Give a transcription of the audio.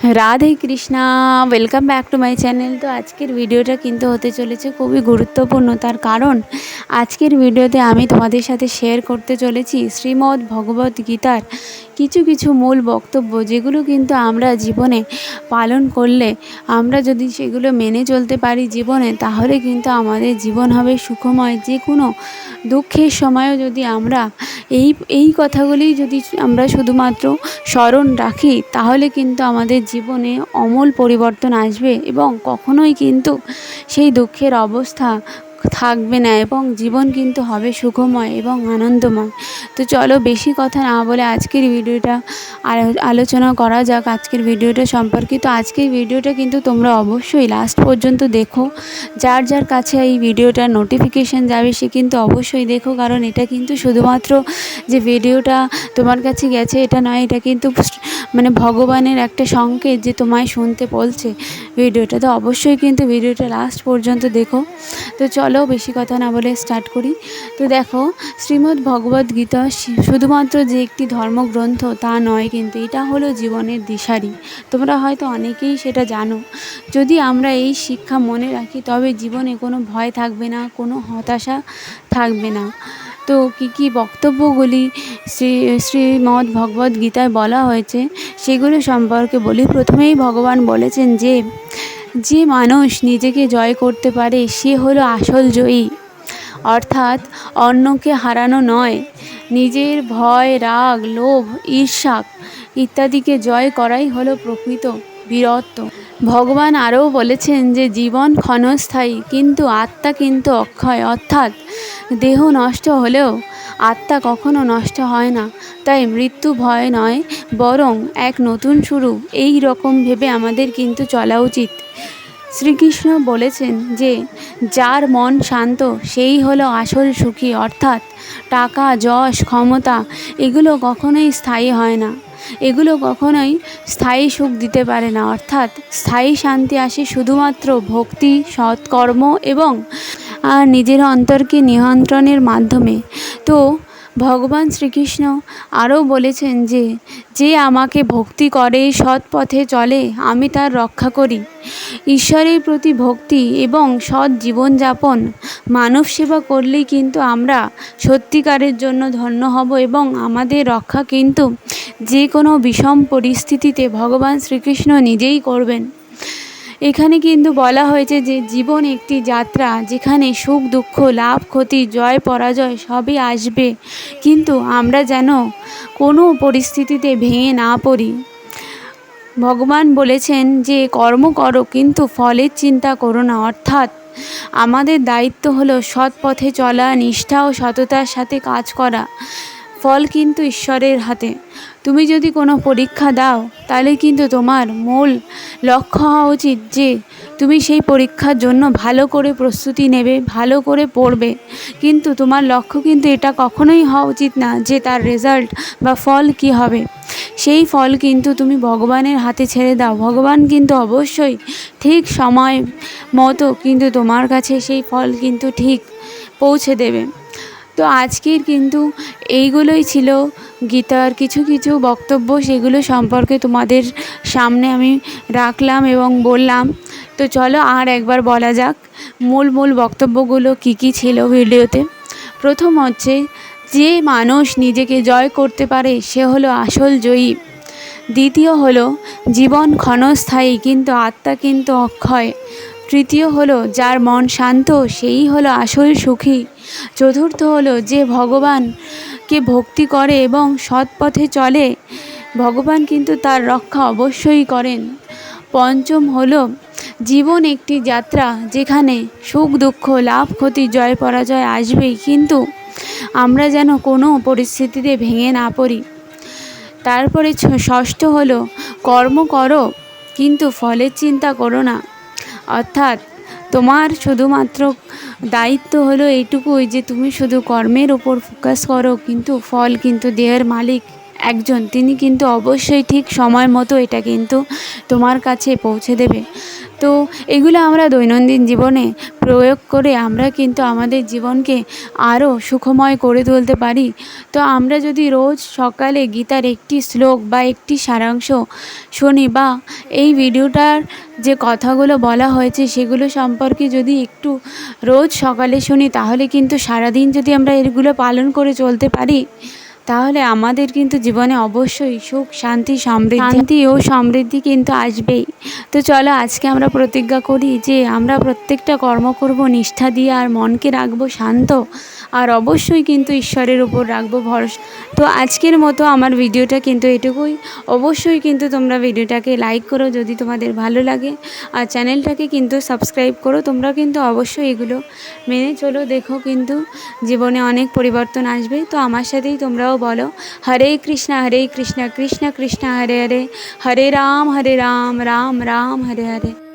Radhe Krishna welcome back to my channel তো আজকের ভিডিওটা কিন্তু হতে চলেছে খুবই গুরুত্বপূর্ণ, তার কারণ আজকের ভিডিওতে আমি তোমাদের সাথে শেয়ার করতে চলেছি শ্রীমদ্ ভগবত গীতার কিছু কিছু মূল বক্তব্য, যেগুলো কিন্তু আমরা জীবনে পালন করলে, আমরা যদি সেগুলো মেনে চলতে পারি জীবনে, তাহলে কিন্তু আমাদের জীবন হবে সুখময়। যে কোনো দুঃখের সময়ও যদি আমরা এই এই কথাগুলি যদি আমরা শুধুমাত্র স্মরণ রাখি, তাহলে কিন্তু আমাদের জীবনে অমূল পরিবর্তন আসবে এবং কখনোই কিন্তু সেই দুঃখের অবস্থা থাকবে না এবং জীবন কিন্তু হবে সুখময় এবং আনন্দময়। তো চলো বেশি কথা না বলে আজকের ভিডিওটা আলো- আলোচনা করা যাক আজকের ভিডিওটা সম্পর্কে। তো আজকের ভিডিওটা কিন্তু তোমরা অবশ্যই লাস্ট পর্যন্ত দেখো। যার যার কাছে এই ভিডিওটার নোটিফিকেশান যাবে সে কিন্তু অবশ্যই দেখো, কারণ এটা কিন্তু শুধুমাত্র যে ভিডিওটা তোমার কাছে গেছে, এটা নয়, এটা কিন্তু মানে ভগবানের একটা সংকেত যে তোমায় শুনতে বলছে ভিডিওটা। তো অবশ্যই কিন্তু ভিডিওটা লাস্ট পর্যন্ত দেখো। তো চলো বেশি কথা না বলে স্টার্ট করি। তো দেখো, শ্রীমদ্ ভগবদ গীতা শুধুমাত্র যে একটি ধর্মগ্রন্থ তা নয়, কিন্তু এটা হলো জীবনের দিশারি। তোমরা হয়তো অনেকেই সেটা জানো। যদি আমরা এই শিক্ষা মনে রাখি, তবে জীবনে কোনো ভয় থাকবে না, কোনো হতাশা থাকবে না। তো কী কী বক্তব্যগুলি শ্রী, শ্রীমদ্ ভগবদ গীতায় বলা হয়েছে, সেগুলো সম্পর্কে বলি। প্রথমেই ভগবান বলেছেন যে যে মানুষ নিজেকে জয় করতে পারে, সে হলো আসল জয়ী। অর্থাৎ অন্যকে হারানো নয়, নিজের ভয়, রাগ, লোভ, ঈর্ষা ইত্যাদিকে জয় করাই হলো প্রকৃত বীরত্ব। ভগবান আরও বলেছেন যে জীবন ক্ষণস্থায়ী, কিন্তু আত্মা কিন্তু অক্ষয়। অর্থাৎ দেহ নষ্ট হলেও আত্মা কখনো নষ্ট হয় না। তাই মৃত্যু ভয় নয়, বরং এক নতুন শুরু। এই রকম ভেবে আমাদের কিন্তু চলা উচিত। শ্রীকৃষ্ণ বলেছেন যে, যার মন শান্ত, সেই হলো আসল সুখী। অর্থাৎ টাকা, যশ, ক্ষমতা, এগুলো কখনোই স্থায়ী হয় না। এগুলো কখনোই স্থায়ী সুখ দিতে পারে না। অর্থাৎ স্থায়ী শান্তি আসে শুধুমাত্র ভক্তি, সৎকর্ম এবং আর নিজের অন্তরকে নিয়ন্ত্রণের মাধ্যমে। তো ভগবান শ্রীকৃষ্ণ আরও বলেছেন যে যে আমাকে ভক্তি করে সৎ পথে চলে, আমি তার রক্ষা করি। ঈশ্বরের প্রতি ভক্তি এবং সৎ জীবনযাপন, মানব সেবা করলেই কিন্তু আমরা সত্যিকারের জন্য ধন্য হব এবং আমাদের রক্ষা কিন্তু যে কোনো বিষম পরিস্থিতিতে ভগবান শ্রীকৃষ্ণ নিজেই করবেন। এখানে কিন্তু বলা হয়েছে যে জীবন একটি যাত্রা, যেখানে সুখ, দুঃখ, লাভ, ক্ষতি, জয়, পরাজয় সবই আসবে। কিন্তু আমরা যেন কোনো পরিস্থিতিতে ভেঙে না পড়ি। ভগবান বলেছেন যে, কর্ম করো, কিন্তু ফলের চিন্তা করো না। অর্থাৎ আমাদের দায়িত্ব হলো সৎ পথে চলা, নিষ্ঠা ও সততার সাথে কাজ করা। ফল কিন্তু ঈশ্বরের হাতে। তুমি যদি কোনো পরীক্ষা দাও, তাহলে কিন্তু তোমার মূল লক্ষ্য হওয়া উচিত যে তুমি সেই পরীক্ষার জন্য ভালো করে প্রস্তুতি নেবে, ভালো করে পড়বে। কিন্তু তোমার লক্ষ্য কিন্তু এটা কখনোই হওয়া উচিত না যে তার রেজাল্ট বা ফল কী হবে। সেই ফল কিন্তু তুমি ভগবানের হাতে ছেড়ে দাও। ভগবান কিন্তু অবশ্যই ঠিক সময় মতো কিন্তু তোমার কাছে সেই ফল কিন্তু ঠিক পৌঁছে দেবে। তো আজকের কিন্তু এইগুলোই ছিল। গীতার কিছু কিছু বক্তব্য সেগুলো সম্পর্কে তোমাদের সামনে আমি রাখলাম এবং বললাম। তো চলো আর একবার বলা যাক, মূল মূল বক্তব্যগুলো কী কী ছিল ভিডিওতে? প্রথম হচ্ছে, যে মানুষ নিজেকে জয় করতে পারে সে হলো আসল জয়ী। দ্বিতীয় হলো, জীবন ক্ষণস্থায়ী কিন্তু আত্মা কিন্তু অক্ষয়। তৃতীয় হলো, যার মন শান্ত, সেই হলো আসল সুখী। চতুর্থ হলো, যে ভগবানকে ভক্তি করে এবং সৎ পথে চলে, ভগবান কিন্তু তার রক্ষা অবশ্যই করেন। পঞ্চম হলো, জীবন একটি যাত্রা, যেখানে সুখ, দুঃখ, লাভ, ক্ষতি, জয়, পরাজয় আসবেই, কিন্তু আমরা যেন কোনো পরিস্থিতিতে ভেঙে না পড়ি। তারপরে ষষ্ঠ হলো, কর্ম করো, কিন্তু ফলের চিন্তা করো না। অর্থাৎ তোমার শুধুমাত্র দায়িত্ব হলো এইটুকুই যে তুমি শুধু কর্মের ওপর ফোকাস করো, কিন্তু ফল কিন্তু দেহের মালিক। একজন, তিনি কিন্তু অবশ্যই ঠিক সময় মতো এটা কিন্তু তোমার কাছে পৌঁছে দেবে। তো এগুলো আমরা দৈনন্দিন জীবনে প্রয়োগ করে আমরা কিন্তু আমাদের জীবনকে আরও সুখময় করে তুলতে পারি। তো আমরা যদি রোজ সকালে গীতার একটি শ্লোক বা একটি সারাংশ শুনি বা এই ভিডিওটার যে কথাগুলো বলা হয়েছে সেগুলো সম্পর্কে যদি একটু রোজ সকালে শুনি তাহলে কিন্তু সারাদিন যদি আমরা এগুলো পালন করে চলতে পারি তাহলে আমাদের কিন্তু জীবনে অবশ্যই সুখ, শান্তি, সমৃদ্ধি শান্তি ও সমৃদ্ধি কিন্তু আসবেই। তো চলো আজকে আমরা প্রতিজ্ঞা করি যে আমরা প্রত্যেকটা কর্ম করব, নিষ্ঠা দিয়ে আর মনকে রাখব শান্ত। আর অবশ্যই কিন্তু ঈশ্বরের উপর রাখব ভরসা। তো আজকের মতো আমার ভিডিওটা কিন্তু এটুকুই। অবশ্যই কিন্তু তোমরা ভিডিওটাকে লাইক করো যদি তোমাদের ভালো লাগে। আর চ্যানেলটাকে কিন্তু সাবস্ক্রাইব করো। তোমরা কিন্তু অবশ্যই এগুলো মেনে চলো। দেখো কিন্তু জীবনে অনেক পরিবর্তন আসবে। তো আমার সাথেই তোমরাও বলো, হরে কৃষ্ণা হরে কৃষ্ণা, কৃষ্ণ কৃষ্ণ, হরে হরে। হরে রাম হরে রাম রাম রাম, হরে হরে।